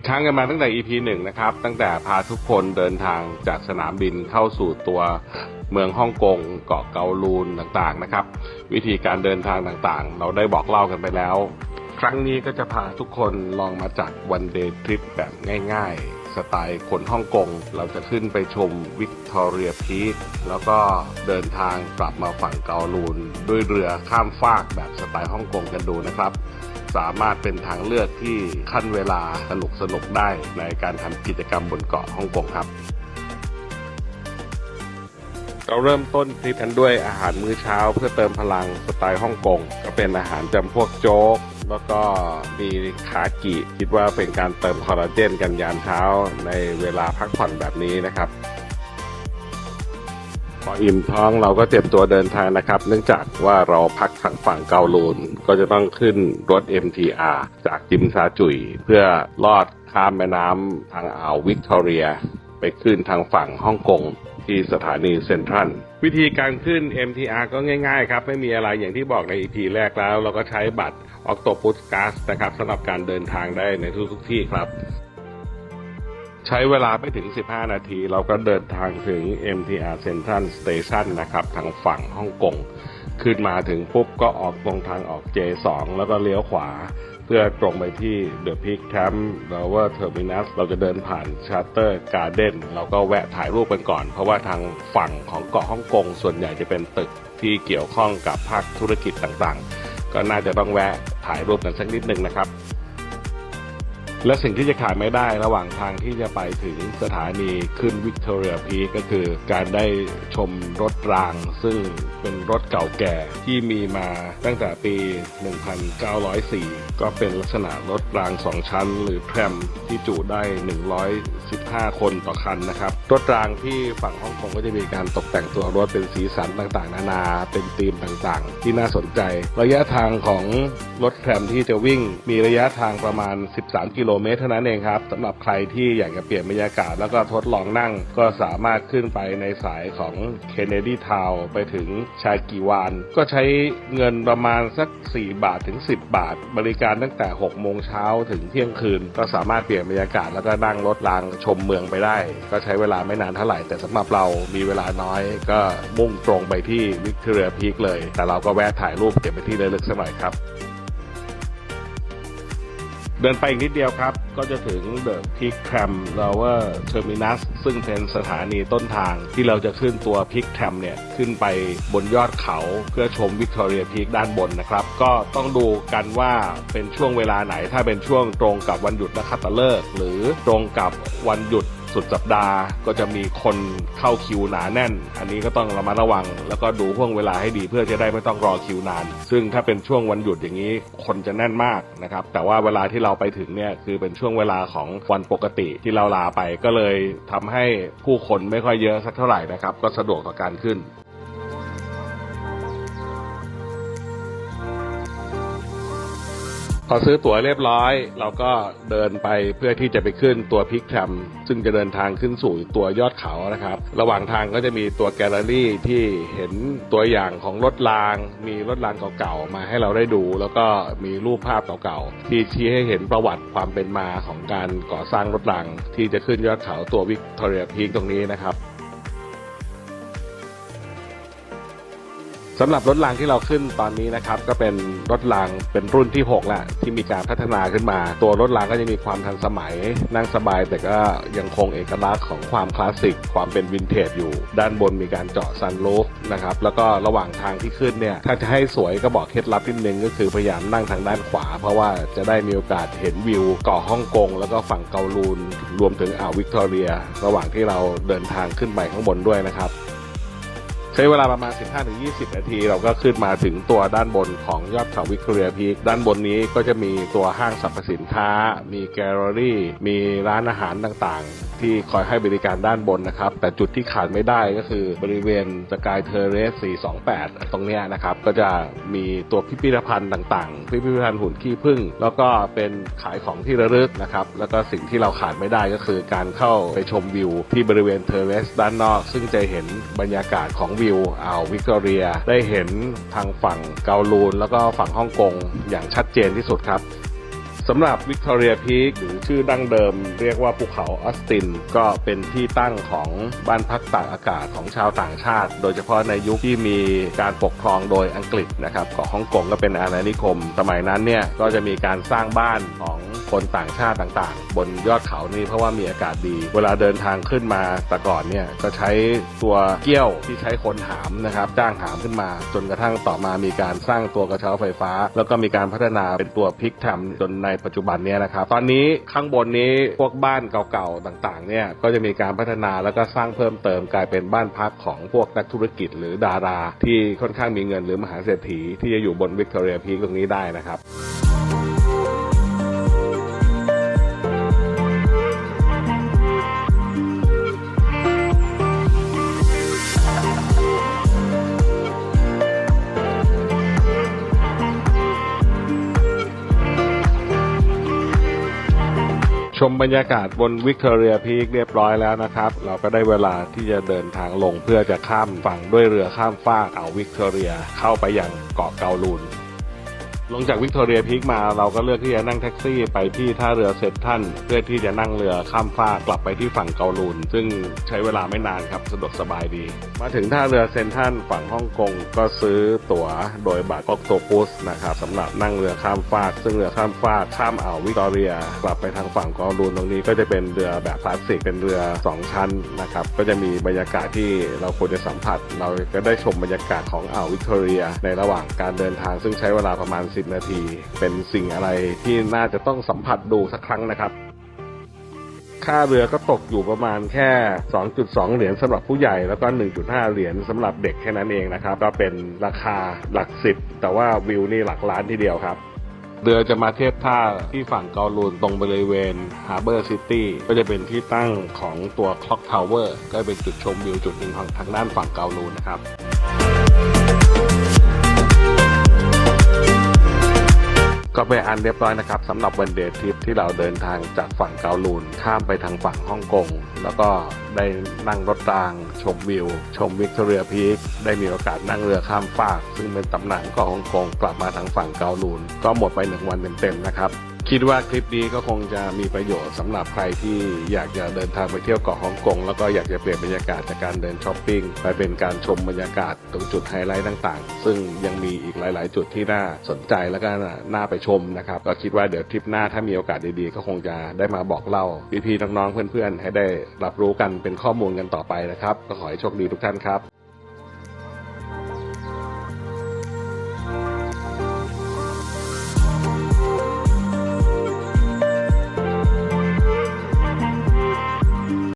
ดค้างกันมาตั้งแต่ EP หนึ่งนะครับ ตั้งแต่พาทุกคนเดินทางจากสนามบินเข้าสู่ตัวเมืองฮ่องกงเกาะเกาลูนต่างๆนะครับ วิธีการเดินทางต่างๆ เราได้บอกเล่ากันไปแล้ว ครั้งนี้ก็จะพาทุกคนลองมาจัดวันเดย์ทริปแบบง่ายๆ สไตล์คนฮ่องกงเราจะขึ้นไปชมวิกตอเรียพีคแล้วก็เดินทางกลับมาฝั่งเกาลูน ด้วยเรือข้ามฟากแบบสไตล์ฮ่องกงกันดูนะครับ สามารถเป็นทางเลือกที่ขั้นเวลาสนุกสนุกได้ในการทำกิจกรรมบนเกาะฮ่องกงครับ เราเริ่มต้นทริปกันด้วยอาหารมื้อเช้าเพื่อเติมพลังสไตล์ฮ่องกงก็เป็นอาหารจำพวกโจ๊กแล้วก็มีขากิคิดว่าเป็นการเติมคอลลาเจนกันยามเช้าในเวลาพักผ่อนแบบนี้นะครับ ออิ่มท้องเราก็เตรียมตัวเดินทางนะครับ เนื่องจากว่าเราพักทางฝั่งเกาลูน ก็จะต้องขึ้นรถ MTR จากจิมซาจุย เพื่อลอดข้ามแม่น้ำทางอ่าววิกตอเรีย ไปขึ้นทางฝั่งฮ่องกงที่สถานีเซ็นทรัลวิธีการขึ้น MTR ก็ง่ายๆครับ ไม่มีอะไรอย่างที่บอกใน EP แรกแล้ว เราก็ใช้บัตร Octopus Gas นะครับสำหรับการเดินทางได้ในทุกๆที่ครับ ใช้เวลาไม่ถึง 15 นาที เราก็เดินทางถึง MTR Central Station นะครับ ทางฝั่งฮ่องกง ขึ้นมาถึงปุ๊บก็ออกตรงทางออก J2 แล้วก็เลี้ยวขวา เพื่อตรงไปที่ The Peak Camp Lower Terminus เราจะเดินผ่าน Charter Garden เราก็แวะถ่ายรูปกันก่อน เพราะว่าทางฝั่งของเกาะฮ่องกง ส่วนใหญ่จะเป็นตึกที่เกี่ยวข้องกับภาคธุรกิจต่างๆ ก็น่าจะต้องแวะถ่ายรูปกันสักนิดนึงนะครับ และสิ่งที่จะขาดไม่ได้ระหว่างทางที่จะไปถึงสถานีขึ้นวิกตอเรียพีก็คือการได้ชมรถรางซึ่ง เป็นรถเก่าแก่ที่มีมาตั้งแต่ปี 1904 ก็เป็นลักษณะรถรางสองชั้น หรือแทรมที่จุได้ 115 คนต่อคันนะครับรถรางที่ฝั่งฮ่องกงก็จะมีการตกแต่งตัวรถเป็นสีสันต่างๆ นานา เป็นธีมต่างๆ ที่น่าสนใจ ระยะทางของรถแทรมที่จะวิ่งมีระยะทางประมาณ 13 กิโลเมตรเท่านั้นเองครับสำหรับใครที่อยากจะเปลี่ยนบรรยากาศแล้วก็ทดลองนั่ง ก็สามารถขึ้นไปในสายของ Kennedy Town ไปถึงชากีวาน ก็ใช้เงินประมาณสัก 4 บาทถึง 10 บาท บริการตั้งแต่ 6 โมงเช้าถึงเที่ยงคืน ก็สามารถเปลี่ยนบรรยากาศแล้วก็นั่งรถรางชมเมืองไปได้ ก็ใช้เวลาไม่นานเท่าไหร่ แต่สำหรับเรามีเวลาน้อย ก็มุ่งตรงไปที่วิกตอเรียพีคเลย แต่เราก็แวะถ่ายรูปเก็บไปที่ระลึกสักหน่อยครับ เดินไปอีกนิดเดียวครับ ก็จะถึงเดอะพิกแทมเราว่าเทอร์มินัสซึ่งเป็นสถานีต้นทางที่เราจะขึ้นตัวพิกแคมเนี่ย ขึ้นไปบนยอดเขาเพื่อชมวิกตอเรียพิกด้านบนนะครับ ก็ต้องดูกันว่าเป็นช่วงเวลาไหนถ้าเป็นช่วงตรงกับวันหยุดนักขัตฤกษ์หรือตรงกับวันหยุด สุดสัปดาห์ก็จะมีคนเข้าคิวหนาแน่น อันนี้ก็ต้องระมัดระวัง แล้วก็ดูห่วงเวลาให้ดีเพื่อจะได้ไม่ต้องรอคิวนาน ซึ่งถ้าเป็นช่วงวันหยุดอย่างนี้คนจะแน่นมากนะครับ แต่ว่าเวลาที่เราไปถึงเนี่ยคือเป็นช่วงเวลาของวันปกติที่เราลาไปก็เลยทำให้ผู้คนไม่ค่อยเยอะสักเท่าไหร่นะครับ ก็สะดวกต่อการขึ้น พอซื้อตั๋วเรียบร้อย เราก็เดินไปเพื่อที่จะไปขึ้นตัวพิกแทมซึ่งจะเดินทางขึ้นสู่ตัวยอดเขานะครับ ระหว่างทางก็จะมีตัวแกลเลอรี่ที่เห็นตัวอย่างของรถราง มีรถรางเก่าๆมาให้เราได้ดู แล้วก็มีรูปภาพเก่าๆที่ชี้ให้เห็นประวัติความเป็นมาของการก่อสร้างรถรางที่จะขึ้นยอดเขาตัววิกตอเรียพีคตรงนี้นะครับ สำหรับรถรางที่เราขึ้นตอนนี้นะครับก็เป็นรถรางเป็นรุ่นที่6แล้วที่มีการพัฒนาขึ้นมา ตัวรถรางก็จะมีความทันสมัย นั่งสบายแต่ก็ยังคงเอกลักษณ์ของความคลาสสิกความเป็นวินเทจอยู่ ด้านบนมีการเจาะซันรูฟนะครับแล้วก็ระหว่างทางที่ขึ้นเนี่ยถ้าจะให้สวยก็บอกเคล็ดลับนิดนึงก็คือพยายามนั่งทางด้านขวา เพราะว่าจะได้มีโอกาสเห็นวิวเกาะฮ่องกง แล้วก็ฝั่งเกาลูนรวมถึงอ่าววิกตอเรีย ระหว่างที่เราเดินทางขึ้นไปข้างบนด้วยนะครับ ใช้เวลาประมาณ 15-20 นาที เราก็ขึ้นมาถึงตัวด้านบนของยอดเขาวิกตอเรียพีคด้านบนนี้ก็จะมีตัวห้างสรรพสินค้า มีแกลเลอรี่ มีร้านอาหารต่างๆ ที่คอยให้บริการด้านบนนะครับ แต่จุดที่ขาดไม่ได้ก็คือบริเวณสกายเทเรส 428 ตรงเนี้ยนะครับ ก็จะมีตัวพิพิธภัณฑ์ต่างๆ พิพิธภัณฑ์หุ่นขี้ผึ้งแล้วก็เป็นขายของที่ระลึกนะครับ แล้วก็สิ่งที่เราขาดไม่ได้ก็คือการเข้าไปชมวิว ที่บริเวณเทเรสด้านนอก ซึ่งจะเห็นบรรยากาศของวิวอ่าววิกตอเรีย ได้เห็นทางฝั่งเกาลูน แล้วก็ฝั่งฮ่องกงอย่างชัดเจนที่สุดครับ สำหรับวิกตอเรียพีคหรือชื่อดั้งเดิมเรียกว่าภูเขาออสติน ก็เป็นที่ตั้งของบ้านพักตากอากาศของชาวต่างชาติ โดยเฉพาะในยุคที่มีการปกครองโดยอังกฤษนะครับเกาะฮ่องกงก็เป็นอาณานิคม สมัยนั้นเนี่ยก็จะมีการสร้างบ้านของ คนต่างชาติต่างๆ บนยอดเขานี่เพราะว่ามีอากาศดี เวลาเดินทางขึ้นมาแต่ก่อนเนี่ยก็ใช้ตัวเกี้ยวที่ใช้คนหามนะครับจ้างหามขึ้นมา จนกระทั่งต่อมามีการสร้างตัวกระเช้าไฟฟ้า แล้วก็มีการพัฒนาเป็นตัวพลิกแทมจนในปัจจุบันเนี้นะครับตอนนี้ข้างบนนี้พวกบ้านเก่าๆต่างๆเนี่ยก็จะมีการพัฒนาแล้วก็สร้างเพิ่มเติมกลายเป็นบ้านพักของพวกนักธุรกิจ หรือดารา ที่ค่อนข้างมีเงินหรือมหาเศรษฐีที่จะอยู่บนวิกตอเรียพีคตรงนี้ได้นะครับ ชมบรรยากาศบนวิกตอเรียพีคเรียบร้อยแล้วนะครับ เราก็ได้เวลาที่จะเดินทางลงเพื่อจะข้ามฝั่งด้วยเรือข้ามฟากเอาวิกตอเรียเข้าไปยังเกาะเกาลูน ลงจากวิกตอเรียพีคมาเราก็เลือกที่จะนั่งแท็กซี่ไปที่ท่าเรือเซนทันเพื่อที่จะนั่งเรือข้ามฟากกลับไปที่ฝั่งเกาลูน ซึ่งใช้เวลาไม่นานครับสะดวกสบายดี มาถึงท่าเรือเซนทันฝั่งฮ่องกงก็ซื้อตั๋วโดยบัตรออกโตปุสนะครับสำหรับนั่งเรือข้ามฟาก ซึ่งเรือข้ามฟากข้ามอ่าววิกตอเรีย กลับไปทางฝั่งเกาลูนตรงนี้ก็จะเป็นเรือแบบคลาสสิกเป็นเรือสองชั้นนะครับก็จะมีบรรยากาศที่เราควรจะสัมผัส เราก็ได้ชมบรรยากาศของอ่าววิกตอเรีย ในระหว่างการเดินทางซึ่งใช้เวลาประมาณ10นาที เป็นสิ่งอะไรที่น่าจะต้องสัมผัสดูสักครั้งนะครับ ค่าเรือก็ตกอยู่ประมาณแค่ 2.2 เหรียญสำหรับผู้ใหญ่แล้วก็ 1.5 เหรียญสำหรับเด็กแค่นั้นเองนะครับ ก็เป็นราคาหลักสิบแต่ว่าวิวนี่หลักล้านทีเดียวครับเรือจะมาเทียบท่าที่ฝั่งเกาลูนตรงบริเวณฮาร์เบอร์ซิตี้ก็จะเป็นที่ตั้งของตัวคล็อกทาวเวอร์ก็เป็นจุดชมวิวจุดหนึ่งของทางด้านฝั่งเกาลูนนะครับ ก็เป็นอันเรียบร้อยนะครับสำหรับวันเดย์ทริปที่เราเดินทางจากฝั่งเกาลูน ข้ามไปทางฝั่งฮ่องกง แล้วก็ได้นั่งรถราง ชมวิว ชมวิกตอเรียพีคได้มีโอกาสนั่งเรือข้ามฟาก ซึ่งเป็นตำนานของฮ่องกงกลับมาทางฝั่งเกาลูน ก็หมดไปหนึ่งวันเต็มๆนะครับ คิดว่าคลิปนี้ก็คงจะมีประโยชน์สำหรับใครที่อยากจะเดินทางไปเที่ยวเกาะฮ่องกงแล้วก็อยากจะเปลี่ยนบรรยากาศจากการเดินช้อปปิ้งไปเป็นการชมบรรยากาศตรงจุดไฮไลท์ต่างๆ ซึ่งยังมีอีกหลาย ๆ จุดที่น่าสนใจแล้วก็น่าไปชมนะครับก็คิดว่าเดี๋ยวทริปหน้าถ้ามีโอกาสดีๆ ก็คงจะได้มาบอกเล่าพี่ๆน้องๆเพื่อนๆ ให้ได้รับรู้กันเป็นข้อมูลกันต่อไปนะครับก็ขอให้โชคดีทุกท่านครับ